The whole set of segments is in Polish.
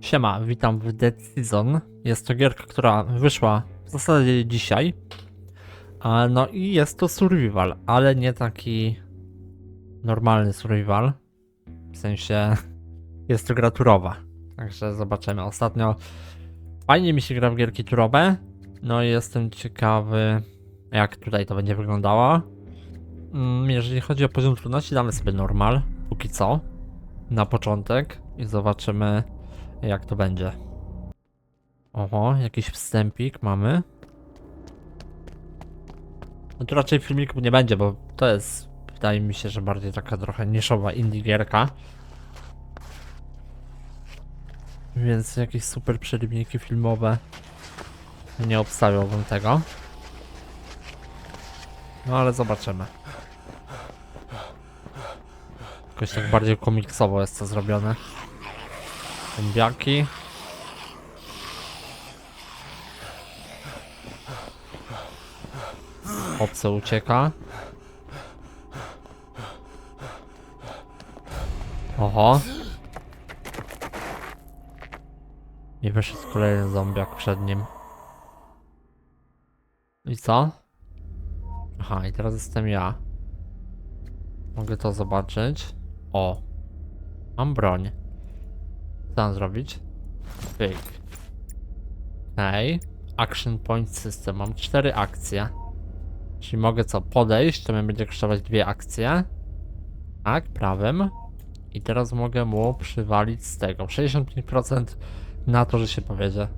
Siema, witam w Dead Season. Jest to gierka, która wyszła w zasadzie dzisiaj. No i jest to survival, ale nie taki normalny survival. W sensie jest to gra turowa. Także zobaczymy. Ostatnio fajnie mi się gra w gierki turowe. No i jestem ciekawy, jak tutaj to będzie wyglądało. Mm, Jeżeli chodzi o poziom trudności, damy sobie normal, póki co, na początek i zobaczymy, jak to będzie. Oho, jakiś wstępik mamy. No tu raczej filmików nie będzie, bo to jest, wydaje mi się, że bardziej taka trochę niszowa indie gierka. Więc jakieś super przerybniki filmowe nie obstawiałbym tego. No ale zobaczymy. Jakoś tak bardziej komiksowo jest to zrobione. Zombiaki. Obce ucieka. Oho. I wyszedł kolejny zombiak przed nim. I co? Aha, i teraz jestem ja. Mogę to zobaczyć. O. Mam broń. Mam zrobić? Pyk. Okej. Action Point System. Mam cztery akcje. Czyli mogę co? Podejść, to mnie będzie kosztować dwie akcje. Tak, prawym. I teraz mogę mu przywalić z tego. 65% na to, że się powiedzie.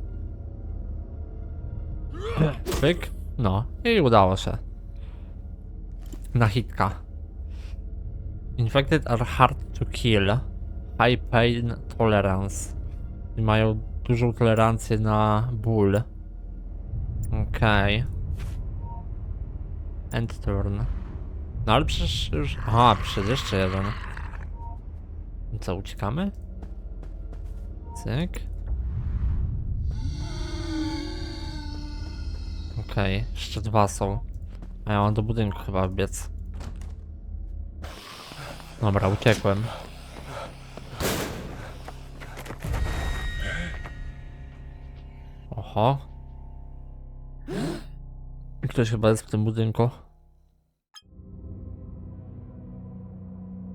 Pyk. No. I udało się. Na hitka. Infected are hard to kill. High pain tolerance. I mają dużą tolerancję na ból. Okej. End turn. No ale przecież już... Aha, przecież jeszcze jeden. Co, uciekamy? Cyk. Okej, jeszcze dwa są. A ja mam do budynku chyba biec. Dobra, uciekłem. Oho. Ktoś chyba jest w tym budynku.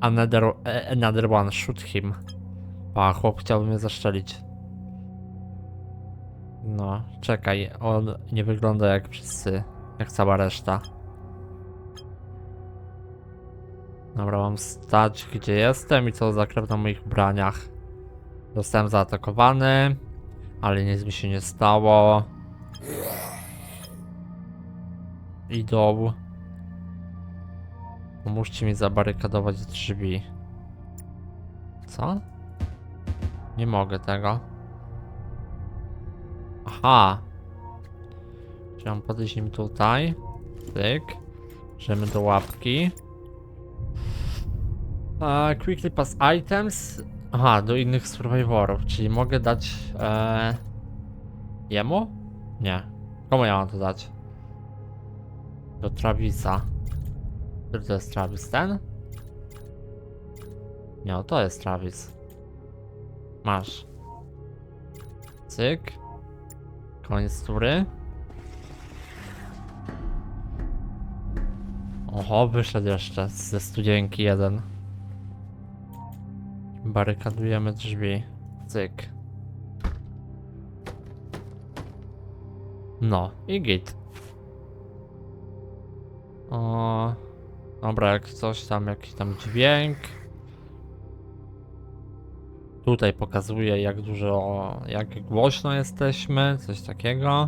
Another, e, another one, shoot him. Pa, chłop chciałby mnie zaszczelić. No, czekaj, on nie wygląda jak wszyscy, jak cała reszta. Dobra, mam stać gdzie jestem i co zakrew na moich ubraniach. Zostałem zaatakowany, ale nic mi się nie stało. Idą. Pomóżcie mi zabarykadować drzwi. Co? Nie mogę tego. Aha. Mam podejść nim tutaj? Tyk. Bierzemy do łapki. E, quickly pass items. Aha, do innych survivorów, czyli mogę dać e, jemu? Nie. Komu ja mam to dać? Do Travisa. Który to jest Travis? Ten? Nie, no to jest Travis. Masz. Cyk. Koniec tury. Oho, wyszedł jeszcze ze studzienki jeden. Barykadujemy drzwi. Cyk. No i git. O, dobra, jak coś tam, jakiś tam dźwięk. Tutaj pokazuje jak dużo, jak głośno jesteśmy, coś takiego.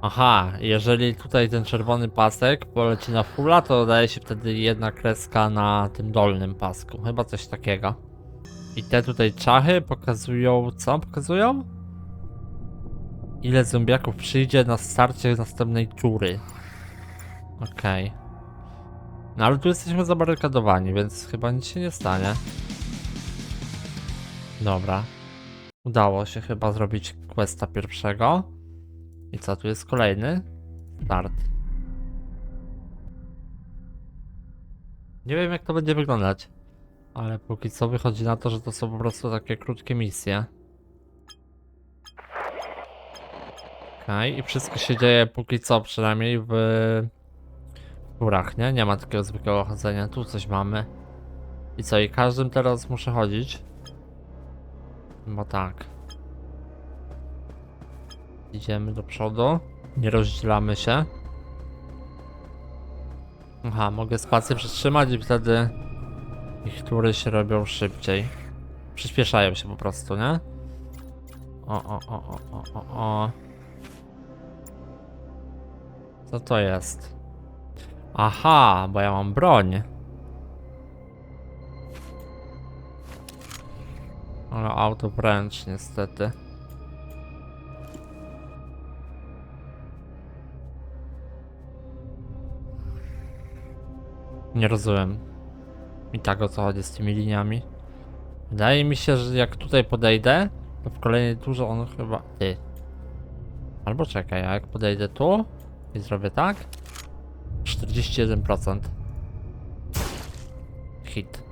Aha, jeżeli tutaj ten czerwony pasek poleci na fulla, to daje się wtedy jedna kreska na tym dolnym pasku. Chyba coś takiego. I te tutaj czachy pokazują, co pokazują? Ile zombiaków przyjdzie na starcie następnej tury. Okej. No ale tu jesteśmy zabarykadowani, więc chyba nic się nie stanie. Dobra. Udało się chyba zrobić questa pierwszego. I co, tu jest kolejny? Start. Nie wiem jak to będzie wyglądać. Ale póki co wychodzi na to, że to są po prostu takie krótkie misje. Okej, okay. i wszystko się dzieje póki co przynajmniej w górach, nie? Nie ma takiego zwykłego chodzenia. Tu coś mamy. I co, i każdym teraz muszę chodzić? Bo tak. Idziemy do przodu. Nie rozdzielamy się. Aha, mogę spację przytrzymać i wtedy ich tury się robią szybciej. Przyspieszają się po prostu, nie? O, o, o, o, o, o, o. Co to jest? Aha, bo ja mam broń. Ale auto wręcz niestety. Nie rozumiem. I tak o co chodzi z tymi liniami. Wydaje mi się, że jak tutaj podejdę, to w kolejnej turze on chyba... Ty. Albo czekaj, a jak podejdę tu i zrobię tak? 41%. Hit.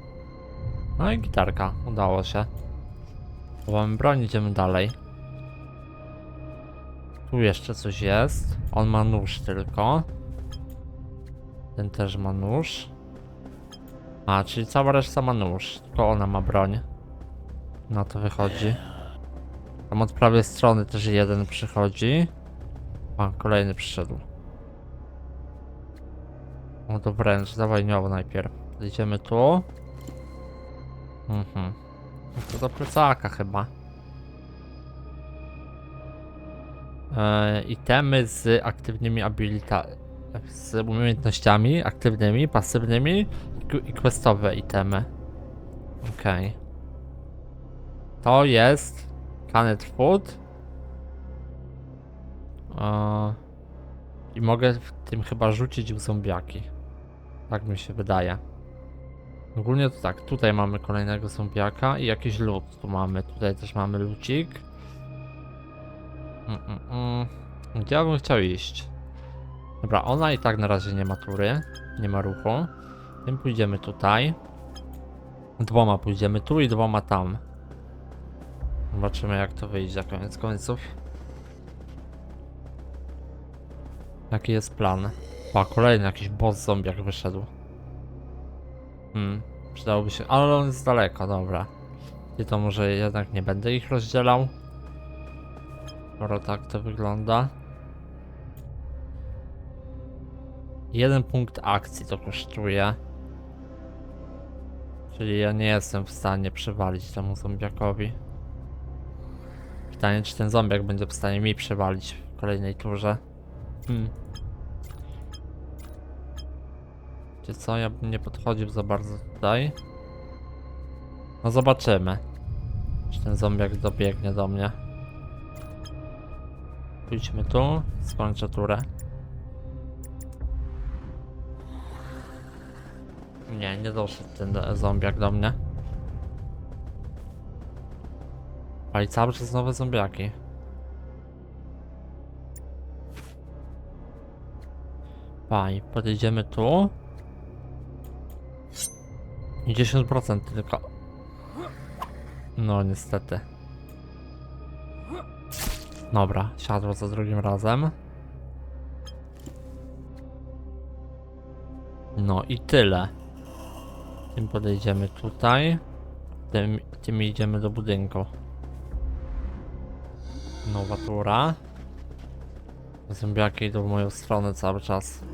No i gitarka, udało się. Mamy broń, idziemy dalej. Tu jeszcze coś jest. On ma nóż tylko. Ten też ma nóż. A, czyli cała reszta ma nóż, tylko ona ma broń. Na to wychodzi. Tam od prawej strony też jeden przychodzi. A, kolejny przyszedł. O, to wręcz, dawaj najpierw. Idziemy tu. Mhm. No To do plecaka chyba. Eee, itemy z aktywnymi abilita... z umiejętnościami aktywnymi, pasywnymi i questowe itemy. Okej. To jest Canned Food. I mogę w tym chyba rzucić w zombiaki. Tak mi się wydaje. Ogólnie to tak, tutaj mamy kolejnego zombiaka i jakiś lód tu mamy. Tutaj też mamy lucik. Mm, mm, mm. Gdzie ja bym chciał iść? Dobra, ona i tak na razie nie ma tury, nie ma ruchu. Tym pójdziemy tutaj. Dwoma pójdziemy tu i dwoma tam. Zobaczymy jak to wyjdzie koniec końców. Jaki jest plan? Pa, kolejny jakiś boss zombiak wyszedł. Hmm, przydałoby się, ale on jest z daleka, dobra. I to może jednak nie będę ich rozdzielał. Skoro tak to wygląda. Jeden punkt akcji to kosztuje. Czyli ja nie jestem w stanie przywalić temu zombiakowi. Pytanie, czy ten zombiak będzie w stanie mi przywalić w kolejnej turze. Hmm. Wiecie co, ja bym nie podchodził za bardzo tutaj. No zobaczymy. Czy ten zombiak dobiegnie do mnie. Pójdźmy tu, skończę turę. Nie, nie doszedł ten zombiak do mnie. Ale cały czas nowe zombiaki. Faj, podejdziemy tu. I 10% tylko. No niestety. Dobra, siadło za drugim razem. No i tyle. Tym podejdziemy tutaj. Tym, tym idziemy do budynku. Nowa tura. Zombiaki idą w moją stronę cały czas.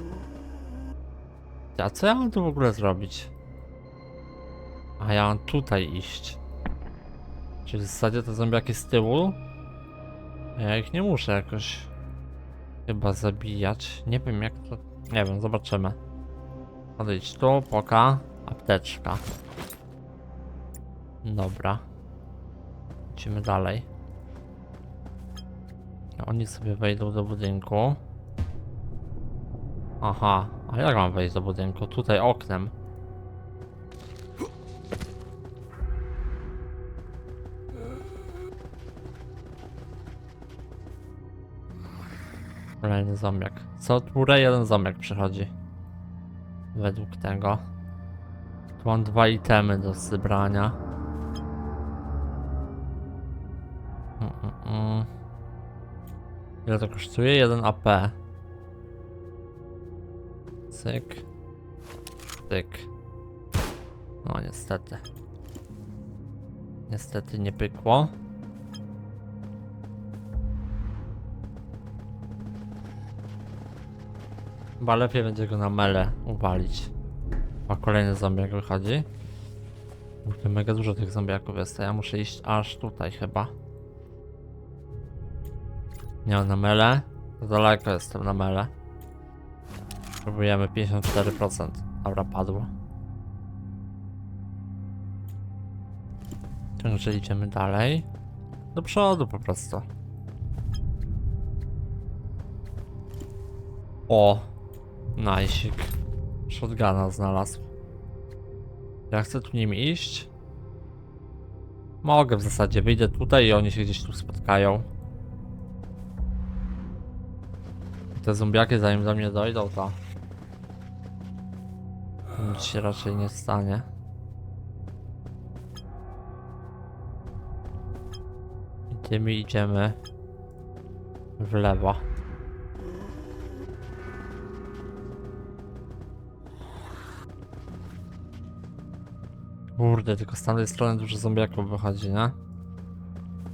A co ja mam tu w ogóle zrobić? A ja mam tutaj iść. Czyli w zasadzie te zombiaki z tyłu. A ja ich nie muszę jakoś chyba zabijać. Nie wiem jak to. Nie wiem, zobaczymy. Odejdź tu, poka, apteczka. Dobra. Idziemy dalej. Oni sobie wejdą do budynku. Aha, a jak mam wejść do budynku? Tutaj oknem. Kolejny zombiak. Co turę jeden zombiak przychodzi. Według tego. Tu mam dwa itemy do zebrania. Mm, mm, mm. Ile to kosztuje? 1 AP. Cyk. Cyk. No niestety. Niestety nie pykło. Chyba lepiej będzie go na mele uwalić. Kolejny zombiak wychodzi. Kurde, mega dużo tych zombiaków jest, ja muszę iść aż tutaj chyba. Nie, na mele. Za Daleko jestem na mele. Próbujemy 54%. Dobra, padło. Także idziemy dalej. Do przodu po prostu. O! Najsik. Shotguna znalazł. Ja chcę tu nim iść. Mogę w zasadzie. Wyjdę tutaj i oni się gdzieś tu spotkają. Te zombiaki zanim do mnie dojdą to... Nic się raczej nie stanie. I tymi idziemy w lewo. Kurde, tylko z tamtej strony dużo zombiaków wychodzi, nie?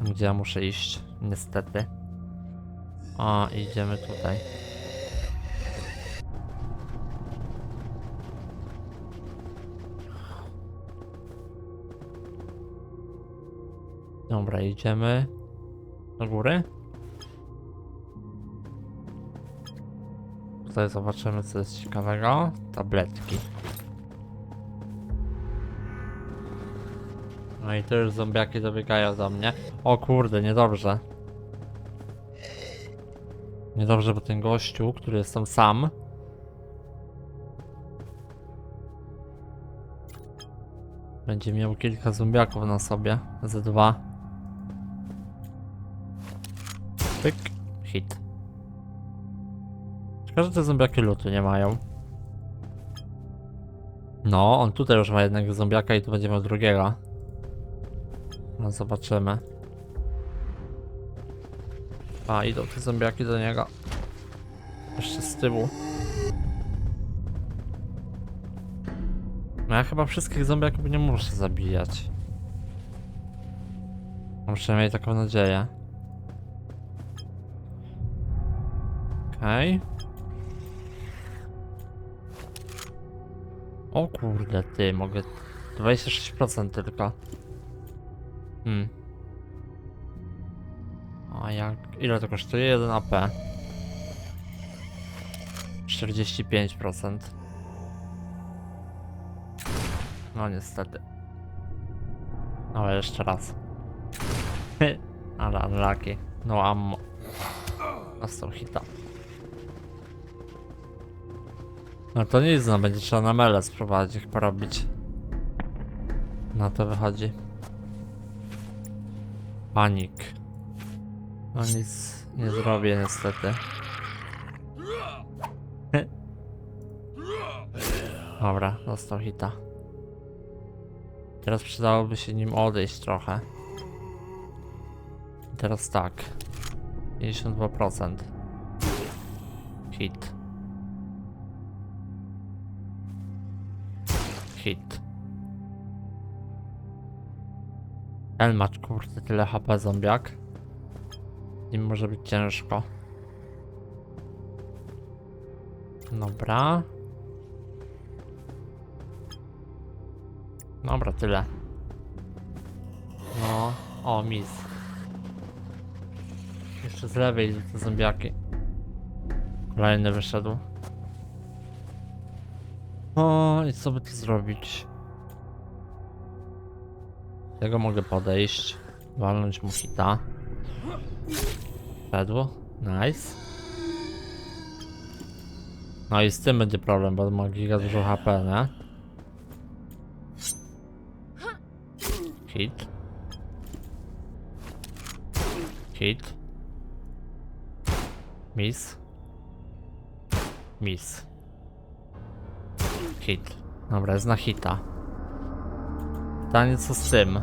Gdzie ja muszę iść, niestety. A, idziemy tutaj. Dobra, idziemy do góry. Tutaj zobaczymy co jest ciekawego. Tabletki. No i już zombiaki dobiegają do mnie. O kurde, niedobrze. Niedobrze, bo ten gościu, który jest tam sam. Będzie miał kilka zombiaków na sobie. Z dwa. Pyk. Hit. Szkoda, że te zombiaki lutu nie mają. No, on tutaj już ma jednego zombiaka i tu będzie miał drugiego. No zobaczymy. A, idą te zombiaki do niego. Jeszcze z tyłu. No ja chyba wszystkich zombiaków nie muszę zabijać. Mam przynajmniej taką nadzieję. Okej. O kurde, ty, mogę... 26% tylko. Hmm. A jak... Ile to kosztuje? 1 AP. 45%. No niestety. Ale jeszcze raz. Ale unlucky. No ammo. Dostał hita. No to nic, no będzie trzeba na mele spróbować ich porobić. Na to wychodzi. Panik. No nic nie zrobię niestety. Dobra, dostał hita. Teraz przydałoby się nim odejść trochę. I Teraz tak. 52%. Hit. Hit. Elmacz, kurde, tyle HP zombiak. Nim może być ciężko. Dobra. Dobra, tyle. No, o, mis. Jeszcze z lewej idą te zombiaki. Kolejny wyszedł. O, i co by tu zrobić? Tego mogę podejść. Walnąć mu hita. Wszedł. Nice. No i z tym będzie problem, bo ma giga dużo HP, nie? Hit. Hit. Miss. Miss. Hit. Dobra, jest na hita pytanie co z tym?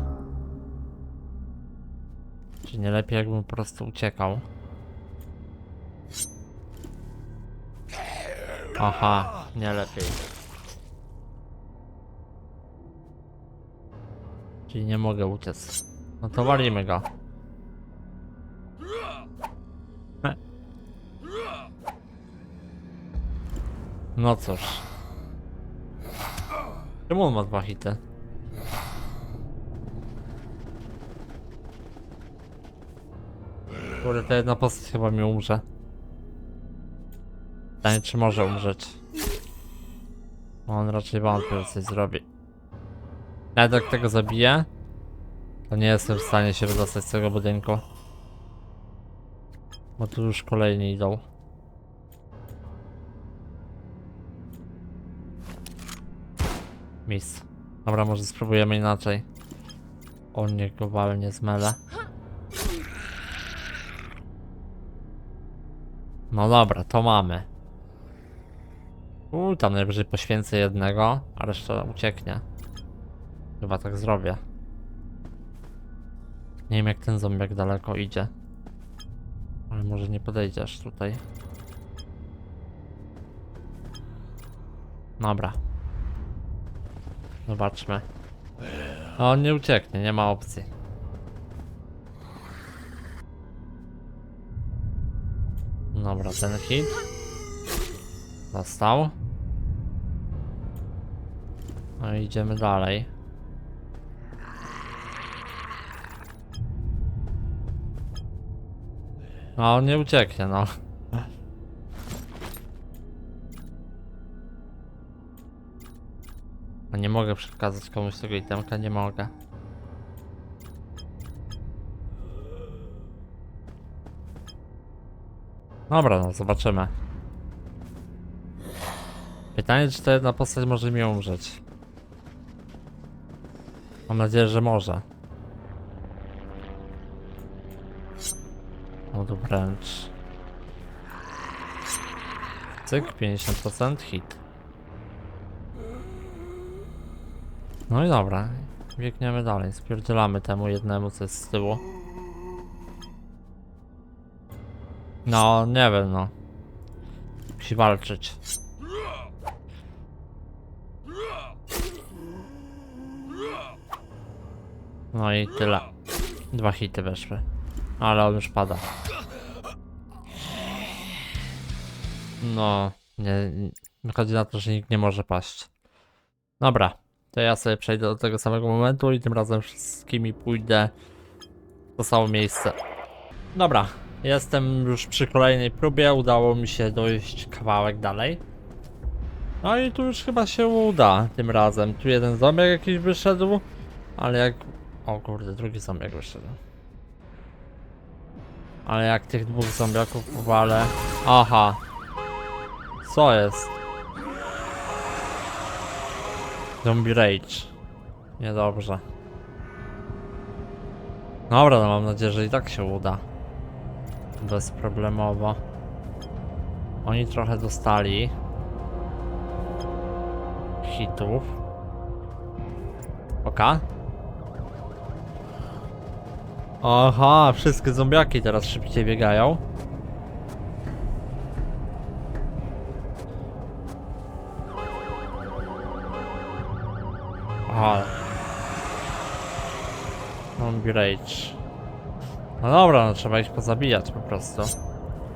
Czy nie lepiej jakbym po prostu uciekał? Aha, nie lepiej. Czyli nie mogę uciec. No to walimy go. No cóż. Czemu on ma dwa hity? Kurde, ta jedna postać chyba mi umrze. Pytanie, czy może umrzeć. On raczej wątpię, że coś zrobi. Nawet jak tego zabiję, to nie jestem w stanie się wydostać z tego budynku. Bo tu już kolejni idą. Miss. Dobra, może spróbujemy inaczej. O nie, go zmele. No dobra, to mamy. Uuu, tam najwyżej poświęcę jednego, a reszta ucieknie. Chyba tak zrobię. Nie wiem jak ten zombiak daleko idzie. Ale może nie podejdziesz tutaj. Dobra. Zobaczmy. A on nie ucieknie, nie ma opcji. Dobra, ten hit. Został. No i idziemy dalej. No on nie ucieknie, no. No nie mogę przekazać komuś tego itemka, nie mogę. Dobra, no zobaczymy. Pytanie, czy ta jedna postać może mi umrzeć. Mam nadzieję, że może. No to wręcz. Cyk, 50% hit. No i dobra. Biegniemy dalej. Spierdzielamy temu jednemu, co jest z tyłu. No, nie wiem, no. Musi walczyć. No i tyle. Dwa hity weszły. Ale on już pada. No, nie, wychodzi na to, że nikt nie może paść. Dobra, to ja sobie przejdę do tego samego momentu i tym razem wszystkimi pójdę w to samo miejsce. Dobra, jestem już przy kolejnej próbie, udało mi się dojść kawałek dalej. No i tu już chyba się uda tym razem. Tu jeden zombiak jakiś wyszedł, ale jak... O kurde, drugi zombiak wyszedł. Ale jak tych dwóch zombiaków powalę... Aha. Co jest? Zombie Rage. Niedobrze. Dobra, no mam nadzieję, że i tak się uda. Bezproblemowo. Oni trochę dostali hitów. Oka. Aha, wszystkie zombiaki teraz szybciej biegają. Aha. Zombie Rage. No dobra, no trzeba ich pozabijać po prostu.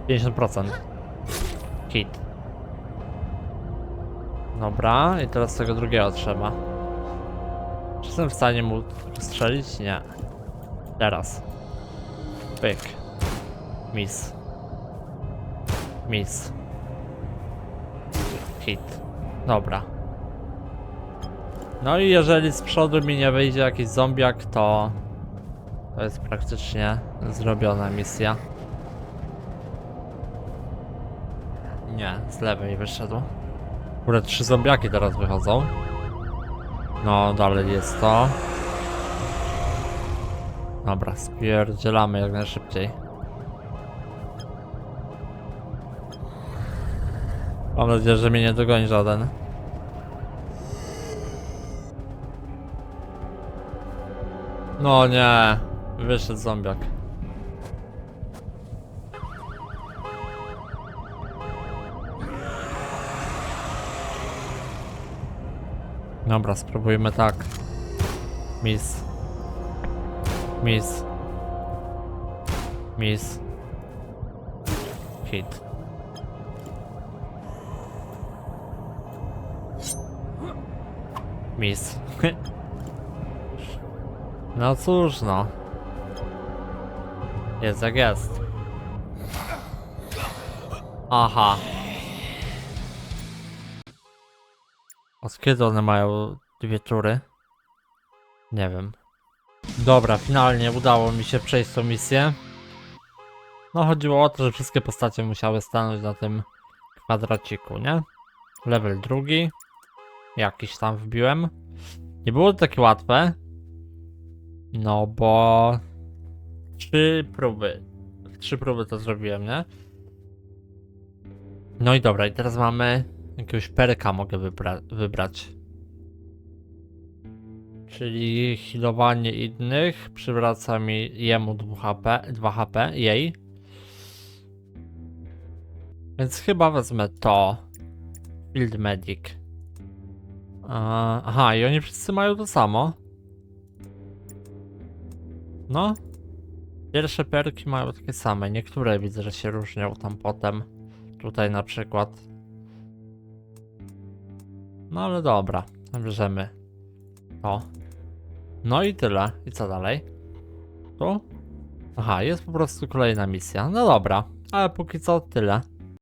50%. Hit. Dobra, i teraz tego drugiego trzeba. Czy jestem w stanie mu strzelić? Nie. Teraz. Pyk. Miss. Miss. Hit. Dobra. No i jeżeli z przodu mi nie wyjdzie jakiś zombiak, to... To jest praktycznie zrobiona misja. Nie, z lewej wyszedł. Kurde, trzy zombiaki teraz wychodzą. No, dalej jest to. Dobra, spierdzielamy jak najszybciej. Mam nadzieję, że mnie nie dogoni żaden. No nie, wyszedł zombiak. Dobra, spróbujmy tak. Miss. Miss. Miss. Hit. Miss. No cóż no. Jest jak jest. Aha. Od kiedy one mają dwie tury? Nie wiem. Dobra, finalnie udało mi się przejść tą misję. No chodziło o to, że wszystkie postacie musiały stanąć na tym kwadraciku, nie? Level drugi. Jakiś tam wbiłem. Nie było to takie łatwe. No bo... Trzy próby. Trzy próby to zrobiłem, nie? No i dobra, i teraz mamy jakiegoś perka mogę wybra- wybrać. Czyli healowanie innych przywraca mi jemu 2 HP, 2 HP, jej. Więc chyba wezmę to. Field Medic. Aha, i oni wszyscy mają to samo. No. Pierwsze perki mają takie same. Niektóre widzę, że się różnią tam potem. Tutaj na przykład. No ale dobra, bierzemy to. No i tyle. I co dalej? Tu? Aha, jest po prostu kolejna misja. No dobra, ale póki co tyle.